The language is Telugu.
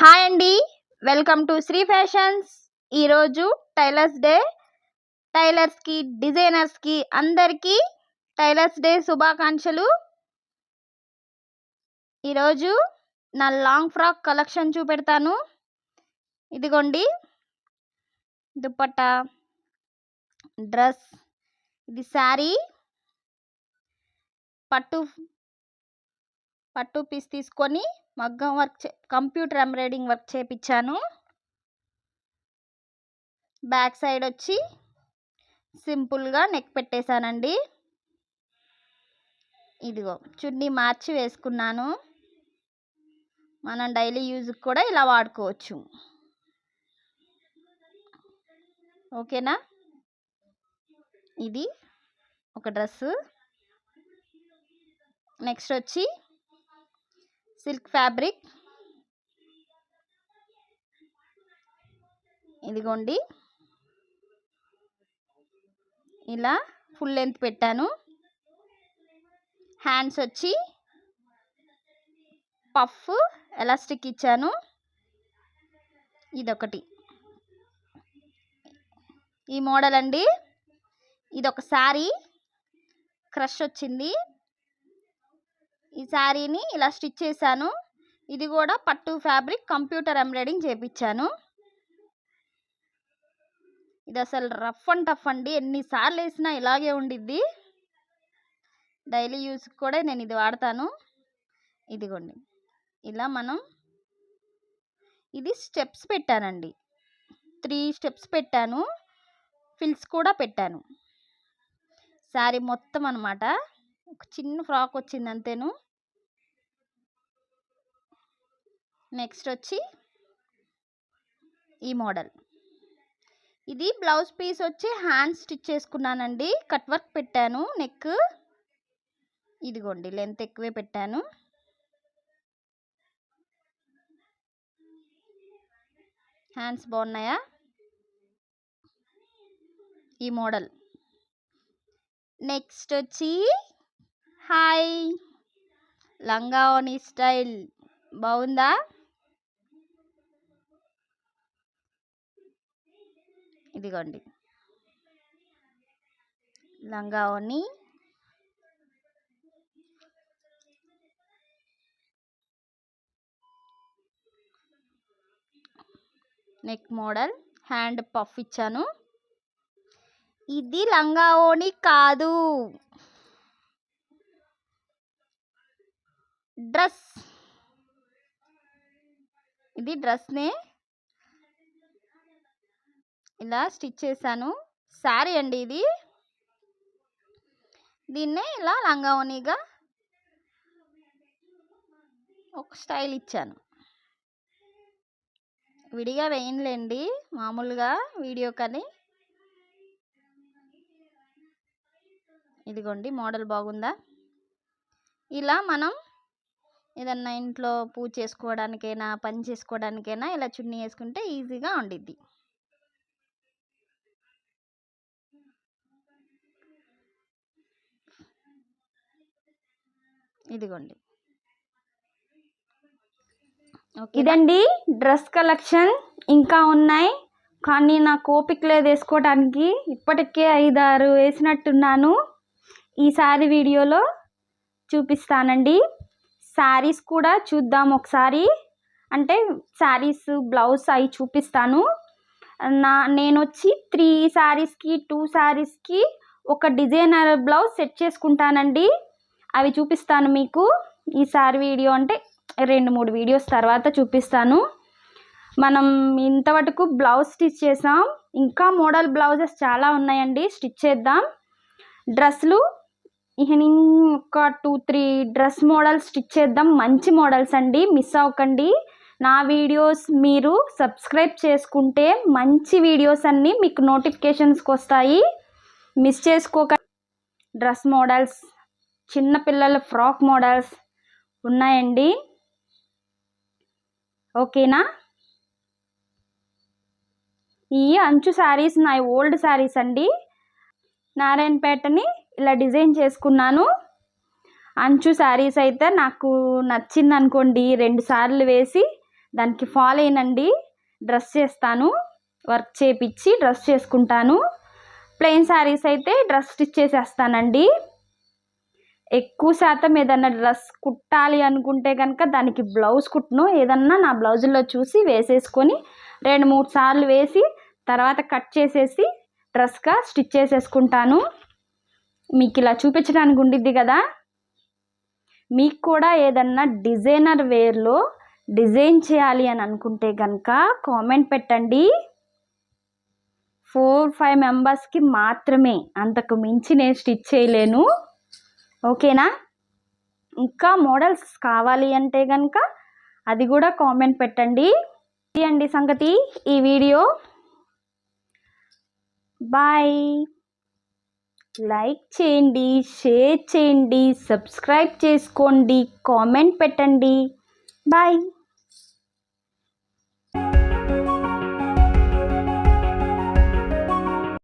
హాయ్ అండి. Welcome to Shri fashions. ఈరోజు టైలర్స్ డే. టైలర్స్కి డిజైనర్స్కి అందరికీ టైలర్స్ డే శుభాకాంక్షలు. ఈరోజు నా లాంగ్ ఫ్రాక్ కలెక్షన్ చూపెడతాను. ఇదిగోండి. దుప్పట్టా డ్రెస్ ఇది శారీ. పట్టు పట్టు పీస్ తీసుకొని మగ్గం వర్క్ చే కంప్యూటర్ ఎంబ్రాయిడింగ్ వర్క్ చేపించాను బ్యాక్ సైడ్ వచ్చి సింపుల్గా నెక్ పెట్టేశానండి. ఇదిగో చున్నీ మార్చి వేసుకున్నాను. మనం డైలీ యూజ్కి కూడా ఇలా వాడుకోవచ్చు. ఓకేనా? ఇది ఒక డ్రెస్సు. నెక్స్ట్ వచ్చి సిల్క్ ఫ్యాబ్రిక్. ఇదిగోండి. ఇలా ఫుల్ లెంత్ పెట్టాను. హ్యాండ్స్ వచ్చి పఫ్ ఎలాస్టిక్ ఇచ్చాను. ఇదొకటి. ఈ మోడల్ అండి ఇది ఒక శారీ. క్రష్ వచ్చింది ఈ శారీని ఇలా స్టిచ్ చేశాను. ఇది కూడా పట్టు ఫ్యాబ్రిక్ కంప్యూటర్ ఎంబ్రాయిడింగ్ చేపించాను ఇది అసలు రఫ్ అండ్ టఫ్ అండి. ఎన్నిసార్లు వేసినా ఇలాగే ఉండిద్ది. డైలీ యూస్ కూడా నేను ఇది వాడతాను. ఇదిగోండి. ఇలా మనం ఇది స్టెప్స్ పెట్టానండి. త్రీ స్టెప్స్ పెట్టాను. ఫిల్స్ కూడా పెట్టాను. శారీ మొత్తం అనమాట ఒక చిన్న ఫ్రాక్ వచ్చింది అంతేను. నెక్స్ట్ వచ్చి ఈ మోడల్. ఇది బ్లౌజ్ పీస్ వచ్చి హ్యాండ్ స్టిచ్ చేసుకున్నానండి. కట్ వర్క్ పెట్టాను. నెక్ ఇదిగోండి లెంత్ ఎక్కువే పెట్టాను. హ్యాండ్స్ బాగున్నాయా? ఈ మోడల్. నెక్స్ట్ వచ్చి హాయ్. లంగావోని స్టైల్ బాగుందా ఇదిగోండి. లంగావోని నెక్ మోడల్ హ్యాండ్ పఫ్ ఇచ్చాను. ఇది లంగావోని కాదు. డ్రెస్. ఇది డ్రెస్నే ఇలా స్టిచ్ చేశాను. శారీ అండి ఇది. దీన్నే ఇలా లంగావోనిగా ఒక స్టైల్ ఇచ్చాను. విడిగా వేయనులేండి మామూలుగా వీడియో కానీ. ఇదిగోండి మోడల్ బాగుందా? ఇలా మనం ఏదన్నా ఇంట్లో పూజ చేసుకోవడానికైనా పని చేసుకోవడానికైనా ఇలా చున్నీ వేసుకుంటే ఈజీగా ఉండిద్ది. ఇదిగోండి. ఇదండి డ్రెస్ కలెక్షన్. ఇంకా ఉన్నాయి. కానీ నాకు ఓపిక లేదు వేసుకోవడానికి ఇప్పటికే ఐదారు వేసినట్టున్నాను. ఈసారి వీడియోలో చూపిస్తానండి. శారీస్ కూడా చూద్దాం ఒకసారి. అంటే శారీస్ బ్లౌజ్ అవి చూపిస్తాను. నా నేను వచ్చి త్రీ శారీస్కి టూ శారీస్కి ఒక డిజైనర్ బ్లౌజ్ సెట్ చేసుకుంటానండి. అవి చూపిస్తాను మీకు. ఈ సారీ వీడియో అంటే రెండు మూడు వీడియోస్ తర్వాత చూపిస్తాను. మనం ఇంతవరకు బ్లౌజ్ స్టిచ్ చేసాం. ఇంకా మోడల్ బ్లౌజెస్ చాలా ఉన్నాయండి. స్టిచ్ చేద్దాం. డ్రెస్సులు ఇక ఒక two three dress models stitch చేద్దాం. మంచి మోడల్స్ అండి. మిస్ అవ్వకండి. నా వీడియోస్ మీరు సబ్స్క్రైబ్ చేసుకుంటే మంచి వీడియోస్ అన్నీ మీకు నోటిఫికేషన్స్కి వస్తాయి. మిస్ చేసుకోక డ్రెస్ మోడల్స్ చిన్నపిల్లల ఫ్రాక్ మోడల్స్ ఉన్నాయండి. ఓకేనా? ఈ అంచు శారీస్ నా ఓల్డ్ శారీస్ అండి. నారాయణపేటని ఇలా డిజైన్ చేసుకున్నాను. అంచు శారీస్ అయితే నాకు నచ్చింది అనుకోండి రెండు సార్లు వేసి దానికి ఫాలో అయినండి డ్రెస్ చేస్తాను వర్క్ చేపించి డ్రెస్ చేసుకుంటాను. ప్లెయిన్ శారీస్ అయితే డ్రెస్ స్టిచ్ చేసేస్తానండి. ఎక్కువ శాతం ఏదన్నా డ్రెస్ కుట్టాలి అనుకుంటే కనుక దానికి బ్లౌజ్ కుట్టును ఏదన్నా నా బ్లౌజుల్లో చూసి వేసేసుకొని రెండు మూడు సార్లు వేసి తర్వాత కట్ చేసేసి డ్రెస్గా స్టిచ్ చేసేసుకుంటాను. మీకు ఇలా చూపించడానికి ఉండిద్ది కదా? మీకు కూడా ఏదన్నా డిజైనర్ వేర్లో డిజైన్ చేయాలి అని అనుకుంటే కనుక కామెంట్ పెట్టండి. ఫోర్ ఫైవ్ మెంబర్స్కి మాత్రమే అంతకు మించి నేను స్టిచ్ చేయలేను. ఓకేనా? ఇంకా మోడల్స్ కావాలి అంటే కనుక అది కూడా కామెంట్ పెట్టండి. అండి సంగతి ఈ వీడియో. బాయ్. లైక్ చేయండి షేర్ చేయండి సబ్స్క్రైబ్ చేసుకోండి కామెంట్ పెట్టండి. బాయ్.